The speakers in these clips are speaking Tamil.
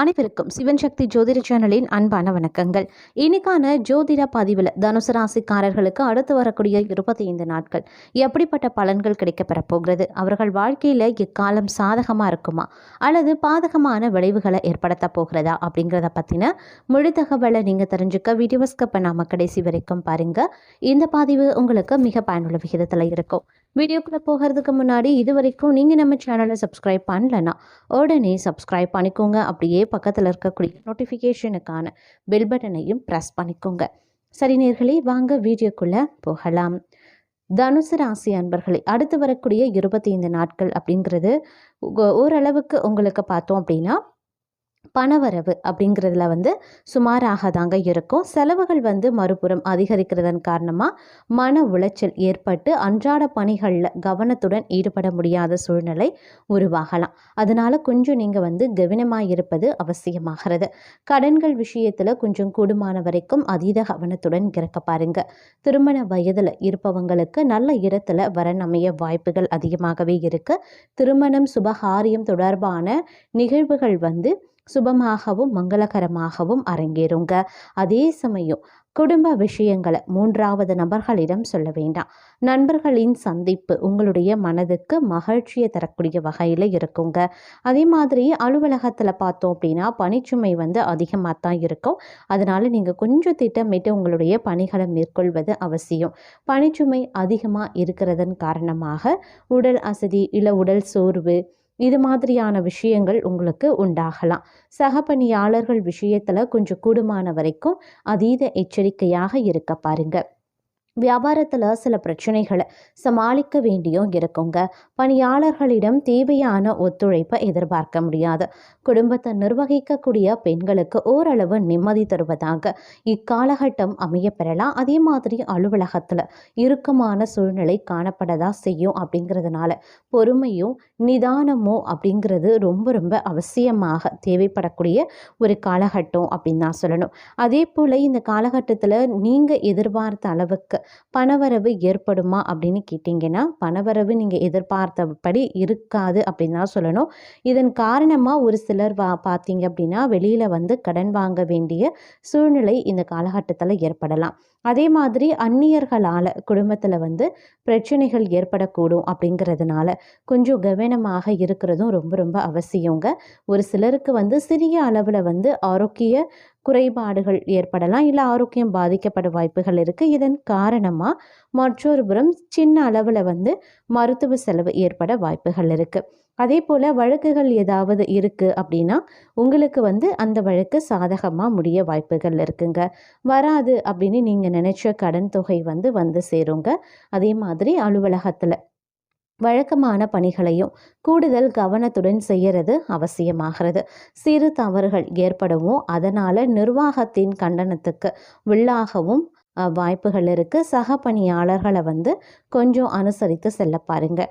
அனைவருக்கும் சிவன் சக்தி ஜோதிட சேனலின் அன்பான வணக்கங்கள். இன்னைக்கான ஜோதிட பதிவில் தனுசு ராசிக்காரர்களுக்கு அடுத்து வரக்கூடிய இருபத்தி ஐந்து நாட்கள் எப்படிப்பட்ட பலன்கள் கிடைக்கப்பெற போகிறது? அவர்கள் வாழ்க்கையில் இக்காலம் சாதகமாக இருக்குமா? அல்லது பாதகமான விளைவுகளை ஏற்படுத்த போகிறதா? அப்படிங்கிறத பற்றின முழு தகவலை நீங்கள் தெரிஞ்சுக்க வீடியோஸ்கப்பை ஸ்கிப் பண்ணாமல் கடைசி வரைக்கும் பாருங்க. இந்த பதிவு உங்களுக்கு மிக பயனுள்ள விகிதத்தில் இருக்கும். வீடியோக்குள்ளே போகிறதுக்கு முன்னாடி இது வரைக்கும் நீங்கள் நம்ம சேனலை சப்ஸ்கிரைப் பண்ணலன்னா உடனே சப்ஸ்கிரைப் பண்ணிக்கோங்க. அப்படியே பக்கத்தில் இருக்கக்கூடிய நோட்டிஃபிகேஷனுக்கான பெல் பட்டனையும் ப்ரெஸ் பண்ணிக்கோங்க. சரி நேர்களே வாங்க வீடியோக்குள்ளே போகலாம். தனுசு ராசி அன்பர்களே அடுத்து வரக்கூடிய இருபத்தி ஐந்து நாட்கள் அப்படிங்கிறது ஓரளவுக்கு உங்களுக்கு பார்த்தோம் அப்படின்னா பணவரவு அப்படிங்கிறதுல வந்து சுமாராக தாங்க இருக்கும். செலவுகள் வந்து மறுபுறம் அதிகரிக்கிறதன் காரணமாக மன உளைச்சல் ஏற்பட்டு அன்றாட பணிகளில் கவனத்துடன் ஈடுபட முடியாத சூழ்நிலை உருவாகலாம். அதனால் கொஞ்சம் நீங்கள் வந்து கவனமாக இருப்பது அவசியமாகிறது. கடன்கள் விஷயத்தில் கொஞ்சம் கூடுமான வரைக்கும் அதீத கவனத்துடன் இருக்க பாருங்க. திருமண வயதில் இருப்பவங்களுக்கு நல்ல இடத்துல வரன் அமைய வாய்ப்புகள் அதிகமாகவே இருக்கு. திருமணம் சுபகாரியம் தொடர்பான நிகழ்வுகள் வந்து சுபமாகவும் மங்களகரமாகவும் அரங்கேறுங்க. அதே சமயம் குடும்ப விஷயங்களை மூன்றாவது நபர்களிடம் சொல்ல வேண்டாம். நண்பர்களின் சந்திப்பு உங்களுடைய மனதுக்கு மகிழ்ச்சியை தரக்கூடிய வகையில் இருக்குங்க. அதே மாதிரி அலுவலகத்தில் பார்த்தோம் அப்படின்னா பணிச்சுமை வந்து அதிகமாக தான் இருக்கும். அதனால் நீங்கள் கொஞ்சம் திட்டமிட்டு உங்களுடைய பணிகளை மேற்கொள்வது அவசியம். பணிச்சுமை அதிகமாக இருக்கிறதன் காரணமாக உடல் அசதி இல்லை உடல் சோர்வு இது மாதிரியான விஷயங்கள் உங்களுக்கு உண்டாகலாம். சக பணியாளர்கள் விஷயத்தில் கொஞ்சம் கூடுமான வரைக்கும் அதீத எச்சரிக்கையாக இருக்க பாருங்கள் வியாபாரத்தில் சில பிரச்சனைகளை சமாளிக்க வேண்டியும் இருக்குங்க. பணியாளர்களிடம் தேவையான ஒத்துழைப்பை எதிர்பார்க்க முடியாது. குடும்பத்தை நிர்வகிக்கக்கூடிய பெண்களுக்கு ஓரளவு நிம்மதி தருவதாக இக்காலகட்டம் அமைய பெறலாம். அதே மாதிரி அலுவலகத்தில் இறுக்கமான சூழ்நிலை காணப்படதா செய்யும் அப்படிங்கிறதுனால பொறுமையும் நிதானமும் அப்படிங்கிறது ரொம்ப ரொம்ப அவசியமாக தேவைப்படக்கூடிய ஒரு காலகட்டம் அப்படின்னு தான் சொல்லணும். அதே போல் இந்த காலகட்டத்தில் நீங்கள் எதிர்பார்த்த அளவுக்கு பணவரவு ஏற்படுமா அப்படின்னு கேட்டிங்கன்னா பணவரவு நீங்கள் எதிர்பார்த்தபடி இருக்காது அப்படின்னு தான் சொல்லணும். இதன் காரணமாக ஒரு சிலர் வா பார்த்தீங்க அப்படின்னா வெளியில் வந்து கடன் வாங்க வேண்டிய சூழ்நிலை இந்த காலகட்டத்தில் ஏற்படலாம். அதே மாதிரி அந்நியர்களால் குடும்பத்தில் வந்து பிரச்சனைகள் ஏற்படக்கூடும் அப்படிங்கிறதுனால கொஞ்சம் கவனமாக இருக்கிறதும் ரொம்ப ரொம்ப அவசியங்க. ஒரு சிலருக்கு வந்து சிறிய அளவில் வந்து ஆரோக்கிய குறைபாடுகள் ஏற்படலாம் இல்லை ஆரோக்கியம் பாதிக்கப்பட வாய்ப்புகள் இருக்குது இதன் காரணமாக மற்றொரு புறம் சின்ன அளவில் வந்து மருத்துவ செலவு ஏற்பட வாய்ப்புகள் இருக்குது அதே போல் வழக்குகள் ஏதாவது இருக்குது அப்படின்னா உங்களுக்கு வந்து அந்த வழக்கு சாதகமாக முடிய வாய்ப்புகள் இருக்குங்க. வராது அப்படின்னு நீங்கள் நினச்ச கடன் தொகை வந்து வந்து சேருங்க. அதே மாதிரி அலுவலகத்தில் வழக்கமான பணிகளையும் கூடுதல் கவனத்துடன் செய்யறது அவசியமாகிறது. சிறு தவறுகள் ஏற்படவும் அதனால் நிர்வாகத்தின் கண்டனத்துக்கு உள்ளாகவும் வாய்ப்புகள் இருக்குது சக பணியாளர்களை வந்து கொஞ்சம் அனுசரித்து செல்ல பாருங்கள்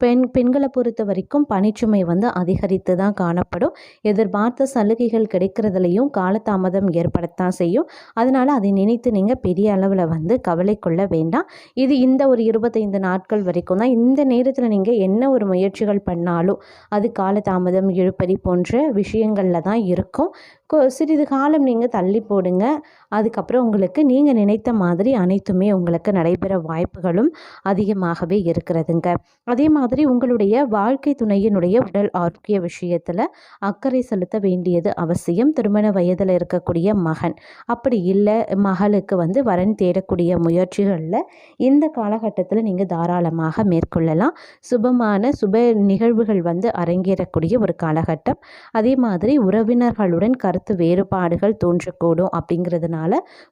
பெண் பெண்களை பொறுத்த வரைக்கும் பணிச்சுமை வந்து அதிகரித்து தான் காணப்படும். எதிர்பார்த்த சலுகைகள் கிடைக்கிறதுலையும் காலதாமதம் ஏற்படத்தான் செய்யும். அதனால் அதை நினைத்து நீங்கள் பெரிய அளவில் வந்து கவலை கொள்ள வேண்டாம். இது இந்த ஒரு இருபத்தைந்து நாட்கள் வரைக்கும் தான் இந்த நேரத்தில் நீங்கள் என்ன ஒரு முயற்சிகள் பண்ணாலும் அது காலதாமதம் இழுப்பறி போன்ற விஷயங்களில் தான் இருக்கும். கொ- சிறிது காலம் நீங்கள் தள்ளி போடுங்க. அதுக்கப்புறம் உங்களுக்கு நீங்கள் நினைத்த மாதிரி அனைத்துமே உங்களுக்கு நடைபெற வாய்ப்புகளும் அதிகமாகவே இருக்கிறதுங்க. அதே மாதிரி உங்களுடைய வாழ்க்கை துணையினுடைய உடல் ஆரோக்கிய விஷயத்தில் அக்கறை செலுத்த வேண்டியது அவசியம். திருமண வயதில் இருக்கக்கூடிய மகன். அப்படி இல்லை மகளுக்கு வந்து வரன் தேடக்கூடிய முயற்சிகளில் இந்த காலகட்டத்தில் நீங்கள் தாராளமாக மேற்கொள்ளலாம். சுபமான சுப நிகழ்வுகள் வந்து அரங்கேறக்கூடிய ஒரு காலகட்டம். அதே மாதிரி உறவினர்களுடன் கருத்து வேறுபாடுகள் தோன்றக்கூடும் அப்படிங்கிறதுனால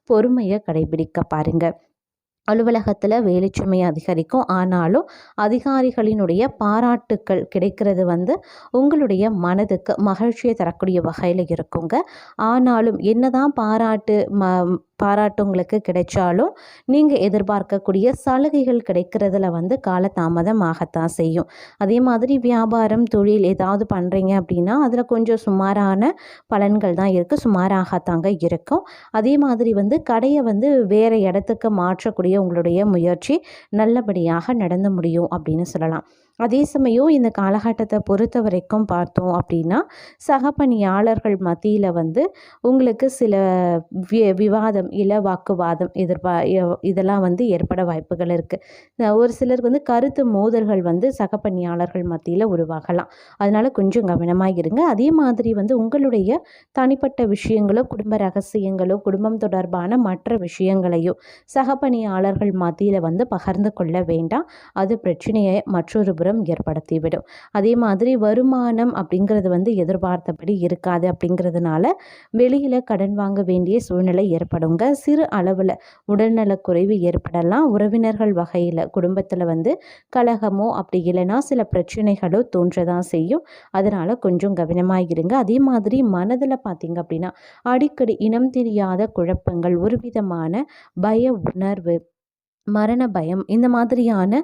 பொறுமையை கடைபிடிக்க பாருங்க. அலுவலகத்தில் வேலைச்சுமை அதிகரிக்கும். ஆனாலும் அதிகாரிகளினுடைய பாராட்டுக்கள் கிடைக்கிறது வந்து உங்களுடைய மனதுக்கு மகிழ்ச்சியை தரக்கூடிய வகையில் இருக்குங்க. ஆனாலும் என்னதான் பாராட்டு ம பாராட்டு உங்களுக்கு கிடைச்சாலும் நீங்கள் எதிர்பார்க்கக்கூடிய சலுகைகள் கிடைக்கிறதுல வந்து காலதாமதம் ஆகத்தான் செய்யும். அதே மாதிரி வியாபாரம் தொழில் ஏதாவது பண்ணுறீங்க அப்படின்னா அதில் கொஞ்சம் சுமாரான பலன்கள் தான் இருக்குது சுமாராகத்தாங்க இருக்கும். அதே மாதிரி வந்து கடையை வந்து வேறு இடத்துக்கு மாற்றக்கூடிய உங்களுடைய முயற்சி நல்லபடியாக நடந்து முடியும் அப்படின்னு சொல்லலாம். அதே சமயம் இந்த காலகட்டத்தை பொறுத்த வரைக்கும் பார்த்தோம் அப்படின்னா சகப்பணியாளர்கள் மத்தியில் வந்து உங்களுக்கு சில வி விவாதம் இல்லை வாக்குவாதம் எதிர்பா இதெல்லாம் வந்து ஏற்பட வாய்ப்புகள் இருக்குது ஒரு சிலருக்கு வந்து கருத்து மோதல்கள் வந்து சகப்பணியாளர்கள் மத்தியில் உருவாகலாம். அதனால் கொஞ்சம் கவனமாக இருங்க. அதே மாதிரி வந்து உங்களுடைய தனிப்பட்ட விஷயங்களோ குடும்ப ரகசியங்களோ குடும்பம் தொடர்பான மற்ற விஷயங்களையோ சகப்பணியாளர்கள் மத்தியில் வந்து பகிர்ந்து கொள்ள வேண்டாம். அது பிரச்சனையை மற்றொரு புறம் ஏற்படுத்திவிடும். அதே மாதிரி வருமானம் அப்படிங்கிறது வந்து எதிர்பார்த்தபடி இருக்காது அப்படிங்கிறதுனால வெளியில் கடன் வாங்க வேண்டிய சூழ்நிலை ஏற்படுங்க. சிறு அளவில் உடல்நலக்குறைவு ஏற்படலாம். உறவினர்கள் வகையில் குடும்பத்தில் வந்து கலகமோ அப்படி இல்லைன்னா சில பிரச்சனைகளோ தோன்றதான் செய்யும். அதனால் கொஞ்சம் கவனமாக இருங்க. அதே மாதிரி மனதில் பார்த்தீங்க அப்படின்னா அடிக்கடி இனம் தெரியாத குழப்பங்கள் ஒரு விதமான பய உணர்வு மரண பயம் இந்த மாதிரியான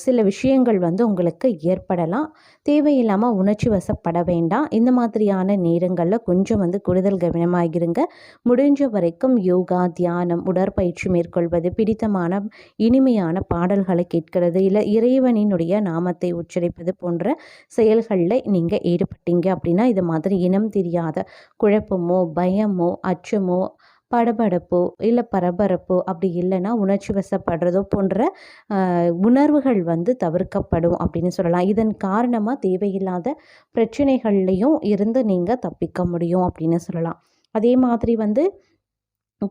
சில விஷயங்கள் வந்து உங்களுக்கு ஏற்படலாம். தேவையில்லாமல் உணர்ச்சி வசப்பட வேண்டாம். இந்த மாதிரியான நேரங்களில் கொஞ்சம் வந்து கூடுதல் கவனமாகிருங்க முடிஞ்ச வரைக்கும் யோகா தியானம் உடற்பயிற்சி மேற்கொள்வது பிடித்தமான இனிமையான பாடல்களை கேட்கிறது இல்லை இறைவனினுடைய நாமத்தை உச்சரிப்பது போன்ற செயல்களில் நீங்கள் ஈடுபட்டீங்க அப்படின்னா இது மாதிரி இனம் தெரியாத குழப்பமோ பயமோ அச்சமோ படபடப்போ இல்லை பரபரப்போ அப்படி இல்லைன்னா உணர்ச்சி வசப்படுறதோ போன்ற உணர்வுகள் வந்து தவிர்க்கப்படும் அப்படின்னு சொல்லலாம். இதன் காரணமாக தேவையில்லாத பிரச்சனைகள்லையும் இருந்து நீங்கள் தப்பிக்க முடியும் அப்படின்னு சொல்லலாம். அதே மாதிரி வந்து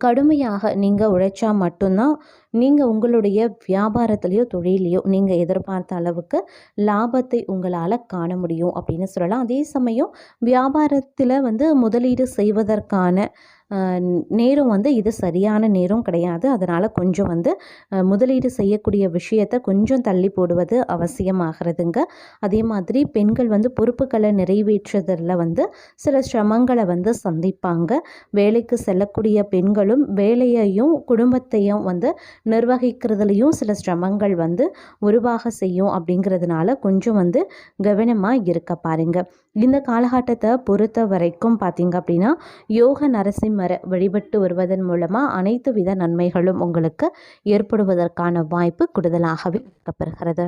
கடுமையாக நீங்கள் உழைச்சா மட்டும்தான் நீங்கள் உங்களுடைய வியாபாரத்துலேயோ தொழிலையோ நீங்கள் எதிர்பார்த்த அளவுக்கு லாபத்தை உங்களால் காண முடியும் அப்படின்னு சொல்லலாம். அதே சமயம் வியாபாரத்தில் வந்து முதலீடு செய்வதற்கான நேரம் வந்து இது சரியான நேரம் கிடையாது. அதனால் கொஞ்சம் வந்து முதலீடு செய்யக்கூடிய விஷயத்தை கொஞ்சம் தள்ளி போடுவது அவசியமாகிறதுங்க. அதே மாதிரி பெண்கள் வந்து பொறுப்புகளை நிறைவேற்றுறதில் வந்து சில சிரமங்களை வந்து சந்திப்பாங்க. வேலைக்கு செல்லக்கூடிய பெண்களும் வேலையையும் குடும்பத்தையும் வந்து நிர்வகிக்கிறதுலையும் சில சிரமங்கள் வந்து உருவாக செய்யும் அப்படிங்கிறதுனால கொஞ்சம் வந்து கவனமாக இருக்க பாருங்க. இந்த காலகட்டத்தை பொறுத்த வரைக்கும் பார்த்தீங்க அப்படின்னா யோக நரசிம்ம மர வழிபட்டு வருவதன் மூலமாக அனைத்து வித நன்மைகளும் உங்களுக்கு ஏற்படுவதற்கான வாய்ப்பு கூடுதலாகவே இருக்கப்பெறுகிறது